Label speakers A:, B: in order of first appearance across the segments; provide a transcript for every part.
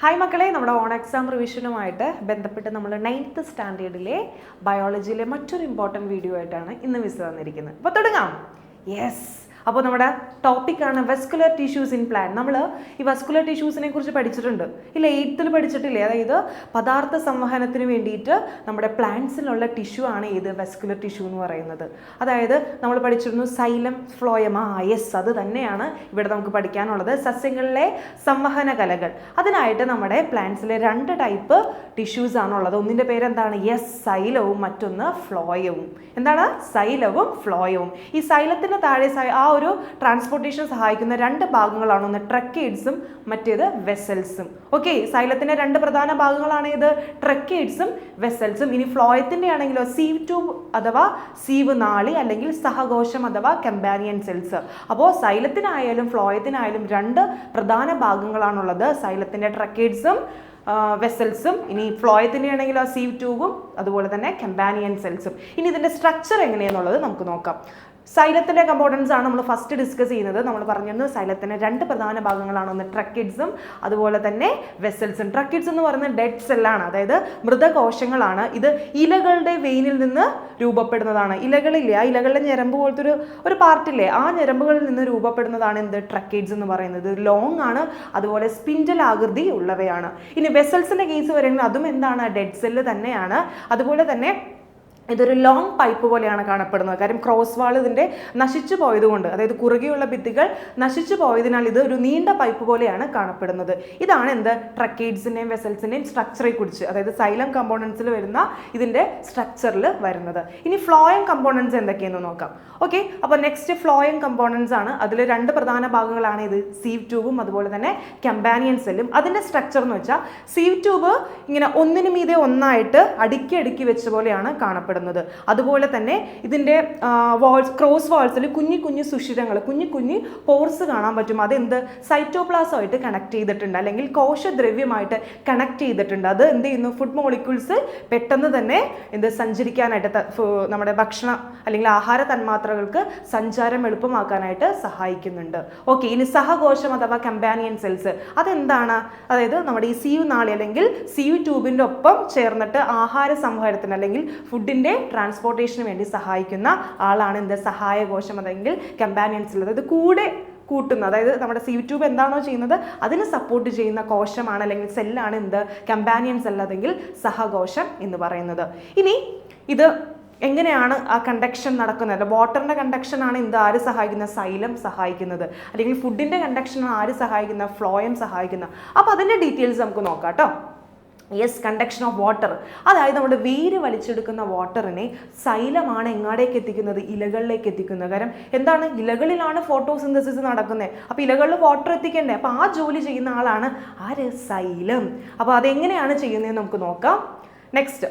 A: Hi മക്കളെ. നമ്മുടെ on exam റിവിഷനുമായിട്ട് ബന്ധപ്പെട്ട് നമ്മൾ നയൻത്ത് സ്റ്റാൻഡേർഡിലെ ബയോളജിയിലെ മറ്റൊരു ഇമ്പോർട്ടന്റ് വീഡിയോ ആയിട്ടാണ് ഇന്ന് മിസ് തന്നിരിക്കുന്നത് അപ്പോൾ തുടങ്ങാം. യെസ് അപ്പോൾ നമ്മുടെ ടോപ്പിക്കാണ് വെസ്കുലർ ടിഷ്യൂസ് ഇൻ പ്ലാൻ നമ്മൾ ഈ വെസ്കുലർ ടിഷ്യൂസിനെ കുറിച്ച് പഠിച്ചിട്ടുണ്ട്. ഇല്ല എയ്ത്തിൽ പഠിച്ചിട്ടില്ലേ? അതായത് പദാർത്ഥ സംവഹനത്തിന് വേണ്ടിയിട്ട് നമ്മുടെ പ്ലാന്റ്സിലുള്ള ടിഷ്യൂ ആണ് ഏത്? വെസ്കുലർ ടിഷ്യൂ എന്ന് പറയുന്നത്. അതായത് നമ്മൾ പഠിച്ചിരുന്നു സൈലം ഫ്ലോയം ആ യെസ്. അത് തന്നെയാണ് ഇവിടെ നമുക്ക് പഠിക്കാനുള്ളത്. സസ്യങ്ങളിലെ സംവഹന കലകൾ. അതിനായിട്ട് നമ്മുടെ പ്ലാന്റ്സിലെ രണ്ട് ടൈപ്പ് ടിഷ്യൂസ് ആണുള്ളത്. ഒന്നിന്റെ പേരെന്താണ്? യെസ് സൈലവും. മറ്റൊന്ന് ഫ്ലോയവും. എന്താണ്? സൈലവും ഫ്ലോയവും. ഈ സൈലത്തിന്റെ താഴെ ആ ഒരു ട്രാൻസ്പോർട്ടേഷൻ സഹായിക്കുന്ന രണ്ട് ഭാഗങ്ങളാണ്. ഒന്ന് ട്രക്കേഡ്സും മറ്റേത് വെസൽസും ഓക്കെ സൈലത്തിന്റെ രണ്ട് പ്രധാന ഭാഗങ്ങളാണ് ഇത് ട്രക്കേഡ്സും വെസൽസും ഇനി ഫ്ലോയത്തിന്റെ ആണെങ്കിലോ സീവ് ട്യൂബ് അഥവാ സീവ് നാളി അല്ലെങ്കിൽ സഹകോശം അഥവാ കമ്പാനിയൻ സെൽസ് അപ്പോൾ സൈലത്തിനായാലും ഫ്ലോയത്തിനായാലും രണ്ട് പ്രധാന ഭാഗങ്ങളാണുള്ളത്. സൈലത്തിന്റെ ട്രക്കേഡ്സും വെസൽസും ഇനി ഫ്ലോയത്തിന്റെ ആണെങ്കിലോ സീവ് ട്യൂബും അതുപോലെ തന്നെ കമ്പാനിയൻ സെൽസും ഇനി ഇതിന്റെ സ്ട്രക്ചർ എങ്ങനെയാണെന്നുള്ളത് നമുക്ക് നോക്കാം. സൈലത്തിന്റെ കമ്പോണൻസ് ആണ് നമ്മൾ ഫസ്റ്റ് ഡിസ്കസ് ചെയ്യുന്നത്. നമ്മൾ പറഞ്ഞിരുന്നു സൈലത്തിന് രണ്ട് പ്രധാന ഭാഗങ്ങളാണ് ഒന്ന് ട്രക്കിഡ്സും അതുപോലെ തന്നെ വെസൽസും ട്രക്കിഡ്സ് എന്ന് പറയുന്നത് ഡെഡ് സെല്ലാണ് അതായത് മൃതകോശങ്ങളാണ്. ഇത് ഇലകളുടെ വെയിനിൽ നിന്ന് രൂപപ്പെടുന്നതാണ്. ഇലകളില്ല? ആ ഇലകളുടെ ഞരമ്പ് പോലത്തെ ഒരു ഒരു പാർട്ടില്ലേ ആ ഞരമ്പുകളിൽ നിന്ന് രൂപപ്പെടുന്നതാണ് എന്ത്? ട്രക്കിഡ്സ് എന്ന് പറയുന്നത്. ലോങ് ആണ്. അതുപോലെ സ്പിൻഡൽ ആകൃതി ഉള്ളവയാണ്. ഇനി വെസൽസിന്റെ കേസ് പറയുന്നത് അതും എന്താണ്? ഡെഡ് സെല്ല് തന്നെയാണ്. അതുപോലെ തന്നെ ഇതൊരു ലോങ് പൈപ്പ് പോലെയാണ് കാണപ്പെടുന്നത്. കാര്യം ക്രോസ് വാൾ ഇതിന്റെ നശിച്ചു പോയതുകൊണ്ട് അതായത് കുറുകെയുള്ള ഭിത്തികൾ നശിച്ചു പോയതിനാൽ ഇത് ഒരു നീണ്ട പൈപ്പ് പോലെയാണ് കാണപ്പെടുന്നത്. ഇതാണ് എന്ത്? ട്രക്കേഡ്സിന്റെയും വെസൽസിന്റെയും സ്ട്രക്ചറെ കുറിച്ച് അതായത് സൈലം കമ്പോണൻസിൽ വരുന്ന ഇതിന്റെ സ്ട്രക്ചറിൽ വരുന്നത്. ഇനി ഫ്ലോയം കമ്പോണൻസ് എന്തൊക്കെയെന്ന് നോക്കാം. ഓക്കെ അപ്പോൾ നെക്സ്റ്റ് ഫ്ലോയം കമ്പോണൻസ് ആണ്. അതിൽ രണ്ട് പ്രധാന ഭാഗങ്ങളാണ് ഇത്. സീവ് ട്യൂബും അതുപോലെ തന്നെ കമ്പാനിയൻ സെല്ലും അതിന്റെ സ്ട്രക്ചർ എന്ന് വെച്ചാൽ സീവ് ട്യൂബ് ഇങ്ങനെ ഒന്നിനു മീതെ ഒന്നായിട്ട് അടുക്കി അടുക്കി വെച്ച പോലെയാണ് കാണപ്പെടുന്നത്. അതുപോലെ തന്നെ ഇതിന്റെ വാൾസ് ക്രോസ് വാൾസിൽ കുഞ്ഞു കുഞ്ഞു സുഷിരങ്ങൾ കുഞ്ഞു കുഞ്ഞു പോർസ് കാണാൻ പറ്റും. അതെന്ത്? സൈറ്റോപ്ലാസമായിട്ട് കണക്ട് ചെയ്തിട്ടുണ്ട്. അല്ലെങ്കിൽ കോശദ്രവ്യമായിട്ട് കണക്ട് ചെയ്തിട്ടുണ്ട്. അത് എന്ത് ചെയ്യുന്നു? ഫുഡ് മോളിക്യൂൾസ് പെട്ടെന്ന് തന്നെ എന്ത് സഞ്ചരിക്കാനായിട്ട് നമ്മുടെ ഭക്ഷണ അല്ലെങ്കിൽ ആഹാര തന്മാത്രകൾക്ക് സഞ്ചാരം എളുപ്പമാക്കാനായിട്ട് സഹായിക്കുന്നുണ്ട്. ഓക്കെ ഇനി സഹകോശം അഥവാ കമ്പാനിയൻ സെൽസ് അതെന്താണ്? അതായത് നമ്മുടെ ഈ സി യു നാളി അല്ലെങ്കിൽ സി യു ട്യൂബിന്റെ ഒപ്പം ചേർന്നിട്ട് ആഹാര സംഹാരത്തിന് അല്ലെങ്കിൽ ഫുഡിന്റെ ട്രാൻസ്പോർട്ടേഷന് വേണ്ടി സഹായിക്കുന്ന ആളാണ് എന്ത് സഹായകോശം അതെങ്കിൽ കമ്പാനിയൻസ് ഉള്ളത് ഇത് കൂടെ കൂട്ടുന്ന അതായത് നമ്മുടെ സി ട്യൂബ് എന്താണോ ചെയ്യുന്നത് അതിന് സപ്പോർട്ട് ചെയ്യുന്ന കോശമാണ് അല്ലെങ്കിൽ സെല്ലാണ് എന്ത്? കമ്പാനിയൻസ് അല്ലാതെങ്കിൽ സഹകോശം എന്ന് പറയുന്നത്. ഇനി ഇത് എങ്ങനെയാണ് ആ കണ്ടക്ഷൻ നടക്കുന്നത്? വാട്ടറിന്റെ കണ്ടക്ഷൻ ആണ് എന്ത്? ആര് സഹായിക്കുന്ന സൈലം സഹായിക്കുന്നത്. അല്ലെങ്കിൽ ഫുഡിന്റെ കണ്ടക്ഷൻ ആണ് ആര് സഹായിക്കുന്ന ഫ്ലോയം സഹായിക്കുന്ന അപ്പോൾ അതിന്റെ ഡീറ്റെയിൽസ് നമുക്ക് നോക്കാം കേട്ടോ. യെസ് കണ്ടക്ഷൻ ഓഫ് വാട്ടർ അതായത് നമ്മുടെ വേര് വലിച്ചെടുക്കുന്ന വാട്ടറിനെ സൈലമാണ് എങ്ങാടേക്ക് എത്തിക്കുന്നത്? ഇലകളിലേക്ക് എത്തിക്കുന്നത്. കാരണം എന്താണ്? ഇലകളിലാണ് ഫോട്ടോസിന്തസിസ് നടക്കുന്നത്. അപ്പോൾ ഇലകളിൽ വാട്ടർ എത്തിക്കണ്ടേ? അപ്പോൾ ആ ജോലി ചെയ്യുന്ന ആളാണ് ആര്? സൈലം. അപ്പോൾ അതെങ്ങനെയാണ് ചെയ്യുന്നതെന്ന് നമുക്ക് നോക്കാം. Next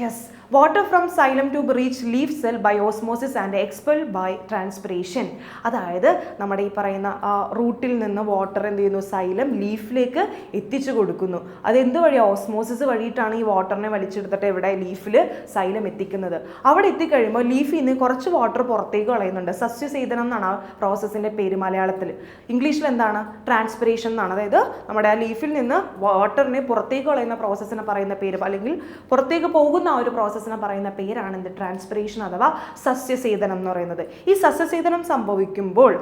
A: yes water from xylem tube reach leaf cell by osmosis and expel by transpiration അതായത് നമ്മുടെ ഈ പറയുന്ന റൂട്ടിൽ നിന്ന് വാട്ടർ എന്ത് ചെയ്യുന്നു? സൈലം ലീഫിലേക്ക് എത്തിച്ചു കൊടുക്കുന്നു. അത് എന്ത് വഴി ഓസ്മോസിസ് വഴിയിട്ടാണ് ഈ വാട്ടറിനെ വലിച്ചെടുത്തിട്ട് ഇവിടെ ലീഫിൽ സൈലം എത്തിക്കുന്നത്. അവിടെ എത്തിക്കഴിയുമ്പോൾ ലീഫിൽ നിന്ന് കുറച്ച് വാട്ടർ പുറത്തേക്ക് കളയുന്നുണ്ട്. സസ്യസേതനം എന്നാണ് ആ പ്രോസസ്സിന്റെ പേര് മലയാളത്തിൽ ഇംഗ്ലീഷിൽ എന്താണ്? ട്രാൻസ്പിറേഷൻ എന്നാണ്. അതായത് നമ്മുടെ ആ ലീഫിൽ നിന്ന് വാട്ടറിനെ പുറത്തേക്ക് കളയുന്ന പ്രോസസ്സിനെ പറയുന്ന പേര് അല്ലെങ്കിൽ പുറത്തേക്ക് പോകുന്ന ആ ഒരു പ്രോസസ്സിനെ പറയുന്ന പേരാണ് എന്ത് ട്രാൻസ്പിറേഷൻ അഥവാ സസ്യസേതനം എന്ന് പറയുന്നത്. ഈ സസ്യസേതനം സംഭവിക്കുമ്പോൾ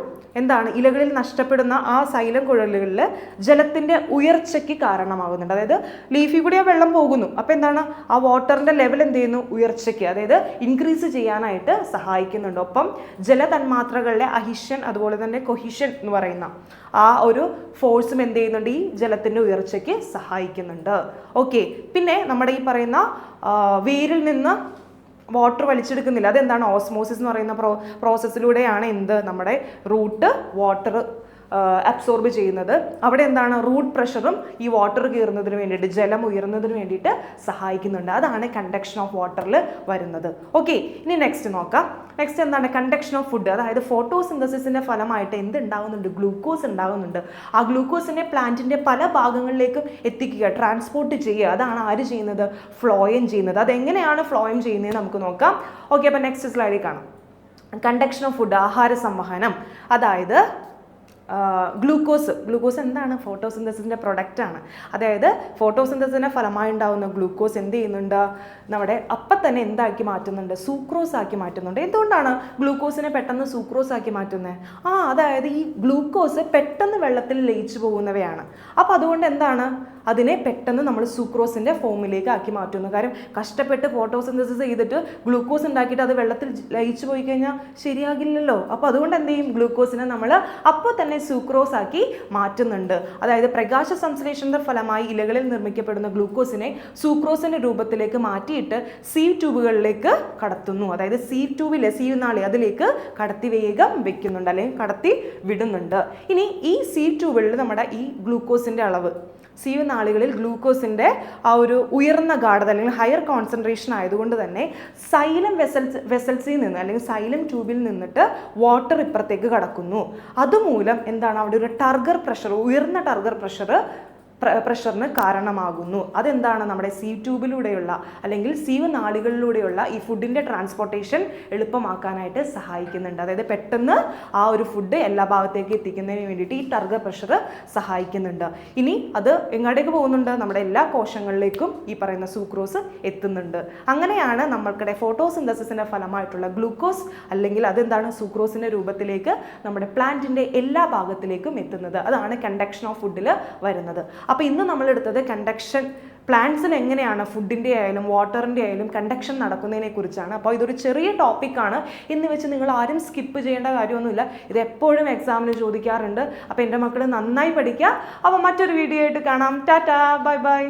A: എന്താണ്? ഇലകളിൽ നഷ്ടപ്പെടുന്ന ആ സൈലം കുഴലുകളിൽ ജലത്തിന്റെ ഉയർച്ചയ്ക്ക് കാരണമാകുന്നുണ്ട്. അതായത് ലീഫി കൂടി ആ വെള്ളം പോകുന്നു. അപ്പോൾ എന്താണ്? ആ വാട്ടറിന്റെ ലെവൽ എന്ത് ചെയ്യുന്നു? ഉയർച്ചയ്ക്ക് അതായത് ഇൻക്രീസ് ചെയ്യാനായിട്ട് സഹായിക്കുന്നുണ്ട്. ഒപ്പം ജലതന്മാത്രകളുടെ അഹിഷൻ അതുപോലെ തന്നെ കൊഹിഷൻ എന്ന് പറയുന്ന ആ ഒരു ഫോഴ്സും എന്ത് ചെയ്യുന്നുണ്ട്? ഈ ജലത്തിന്റെ ഉയർച്ചയ്ക്ക് സഹായിക്കുന്നുണ്ട്. ഓക്കെ പിന്നെ നമ്മുടെ ഈ പറയുന്ന വേരിൽ നിന്ന് വാട്ടർ വലിച്ചെടുക്കുന്നില്ല. അതെന്താണ്? ഓസ്മോസിസ് എന്ന് പറയുന്ന പ്രോ പ്രോസസ്സിലൂടെയാണ് എന്ത്? നമ്മുടെ റൂട്ട് വാട്ടർ അബ്സോർബ് ചെയ്യുന്നത്. അവിടെ എന്താണ്? റൂട്ട് പ്രഷറും ഈ വാട്ടർ കയറുന്നതിന് വേണ്ടിയിട്ട് ജലം ഉയർന്നതിന് വേണ്ടിയിട്ട് സഹായിക്കുന്നുണ്ട്. അതാണ് കണ്ടക്ഷൻ ഓഫ് വാട്ടറിൽ വരുന്നത്. ഓക്കെ ഇനി നെക്സ്റ്റ് നോക്കാം. നെക്സ്റ്റ് എന്താണ്? കണ്ടക്ഷൻ ഓഫ് ഫുഡ് അതായത് ഫോട്ടോസിന്തസിസിന്റെ ഫലമായിട്ട് എന്ത് ഉണ്ടാകുന്നുണ്ട് ഗ്ലൂക്കോസ് ഉണ്ടാകുന്നുണ്ട് ആ ഗ്ലൂക്കോസിനെ പ്ലാന്റിന്റെ പല ഭാഗങ്ങളിലേക്കും എത്തിക്കുക ട്രാൻസ്പോർട്ട് ചെയ്യുക. അതാണ് ആര് ചെയ്യുന്നത്? ഫ്ലോയം ചെയ്യുന്നത്. അതെങ്ങനെയാണ് ഫ്ലോയം ചെയ്യുന്നത് നമുക്ക് നോക്കാം. ഓക്കെ അപ്പോൾ നെക്സ്റ്റ് സ്ലൈഡിൽ കാണാം. കണ്ടക്ഷൻ ഓഫ് ഫുഡ് ആഹാര സംവഹനം. അതായത് ഗ്ലൂക്കോസ്. ഗ്ലൂക്കോസ് എന്താണ്? ഫോട്ടോസിന്തസിന്റെ പ്രൊഡക്റ്റാണ് അതായത് ഫോട്ടോസിന്തസിന്റെ ഫലമായി ഉണ്ടാകുന്ന ഗ്ലൂക്കോസ് എന്ത് ചെയ്യുന്നുണ്ട്? നമ്മുടെ അപ്പം തന്നെ എന്താക്കി മാറ്റുന്നുണ്ട്? സൂക്രോസ് ആക്കി മാറ്റുന്നുണ്ട്. എന്തുകൊണ്ടാണ് ഗ്ലൂക്കോസിനെ പെട്ടെന്ന് സൂക്രോസ് ആക്കി മാറ്റുന്നത് ആ അതായത് ഈ ഗ്ലൂക്കോസ് പെട്ടെന്ന് വെള്ളത്തിൽ ലയിച്ചു പോകുന്നവയാണ്. അപ്പോൾ അതുകൊണ്ട് എന്താണ്? അതിനെ പെട്ടെന്ന് നമ്മൾ സൂക്രോസിന്റെ ഫോമിലേക്ക് ആക്കി മാറ്റുന്നു. കാര്യം കഷ്ടപ്പെട്ട് ഫോട്ടോസിന്തസിസ് ചെയ്തിട്ട് ഗ്ലൂക്കോസ് ഉണ്ടാക്കിയിട്ട് അത് വെള്ളത്തിൽ ലയിച്ചു പോയി കഴിഞ്ഞാൽ ശരിയാകില്ലല്ലോ. അപ്പോൾ അതുകൊണ്ട് എന്ത് ചെയ്യും? ഗ്ലൂക്കോസിനെ നമ്മൾ അപ്പോൾ തന്നെ സൂക്രോസ് ആക്കി മാറ്റുന്നുണ്ട്. അതായത് പ്രകാശ സംശ്ലേഷണത്തെ ഫലമായി ഇലകളിൽ നിർമ്മിക്കപ്പെടുന്ന ഗ്ലൂക്കോസിനെ സൂക്രോസിന്റെ രൂപത്തിലേക്ക് മാറ്റിയിട്ട് സീ ട്യൂബുകളിലേക്ക് കടത്തുന്നു. അതായത് സീ ട്യൂബിലെ സീ നാളി അതിലേക്ക് കടത്തി വേഗം വെക്കുന്നുണ്ട് അല്ലെങ്കിൽ കടത്തി വിടുന്നുണ്ട്. ഇനി ഈ സീ ട്യൂബുകളിൽ നമ്മുടെ ഈ ഗ്ലൂക്കോസിന്റെ അളവ്. സീവ് നാളുകളിൽ ഗ്ലൂക്കോസിന്റെ ആ ഒരു ഉയർന്ന ഗാഠത അല്ലെങ്കിൽ ഹയർ കോൺസെൻട്രേഷൻ ആയതുകൊണ്ട് തന്നെ സൈലം വെസൽസ് വെസൽസിൽ നിന്ന് അല്ലെങ്കിൽ സൈലം ട്യൂബിൽ നിന്നിട്ട് വാട്ടർ ഇപ്പുറത്തേക്ക് കടക്കുന്നു. അതുമൂലം എന്താണ് അവിടെ ഒരു ടർഗർ പ്രഷർ ഉയർന്ന ടർഗർ പ്രഷർ പ്രഷറിന് കാരണമാകുന്നു. അതെന്താണ് നമ്മുടെ സീ ട്യൂബിലൂടെയുള്ള അല്ലെങ്കിൽ സീവ് നാളുകളിലൂടെയുള്ള ഈ ഫുഡിന്റെ ട്രാൻസ്പോർട്ടേഷൻ എളുപ്പമാക്കാനായിട്ട് സഹായിക്കുന്നുണ്ട്. അതായത് പെട്ടെന്ന് ആ ഒരു ഫുഡ് എല്ലാ ഭാഗത്തേക്ക് എത്തിക്കുന്നതിന് വേണ്ടിയിട്ട് ഈ ടർഗ പ്രഷർ സഹായിക്കുന്നുണ്ട്. ഇനി അത് എങ്ങോട്ടേക്ക് പോകുന്നുണ്ട്? നമ്മുടെ എല്ലാ കോശങ്ങളിലേക്കും ഈ പറയുന്ന സൂക്രോസ് എത്തുന്നുണ്ട്. അങ്ങനെയാണ് നമ്മൾക്കിടെ ഫോട്ടോസിന്തസിസിന്റെ ഫലമായിട്ടുള്ള ഗ്ലൂക്കോസ് അല്ലെങ്കിൽ അതെന്താണ് സൂക്രോസിന്റെ രൂപത്തിലേക്ക് നമ്മുടെ പ്ലാന്റിന്റെ എല്ലാ ഭാഗത്തിലേക്കും എത്തുന്നത്. അതാണ് കണ്ടക്ഷൻ ഓഫ് ഫുഡിൽ വരുന്നത്. അപ്പോൾ ഇന്ന് നമ്മൾ എടുത്തത് കണ്ടക്ഷൻ പ്ലാന്റ്സിന് എങ്ങനെയാണ് ഫുഡിന്റെ ആയാലും വാട്ടറിന്റെ ആയാലും കണ്ടക്ഷൻ നടക്കുന്നതിനെ കുറിച്ചാണ്. അപ്പോൾ ഇതൊരു ചെറിയ ടോപ്പിക്കാണ് ഇന്ന് വെച്ച് നിങ്ങൾ ആരും സ്കിപ്പ് ചെയ്യേണ്ട കാര്യമൊന്നുമില്ല. ഇത് എപ്പോഴും എക്സാമിന് ചോദിക്കാറുണ്ട്. അപ്പോൾ എന്റെ മക്കൾ നന്നായി പഠിക്കുക അപ്പോൾ മറ്റൊരു വീഡിയോ ആയിട്ട് കാണാം. ടാറ്റാ. Bye bye.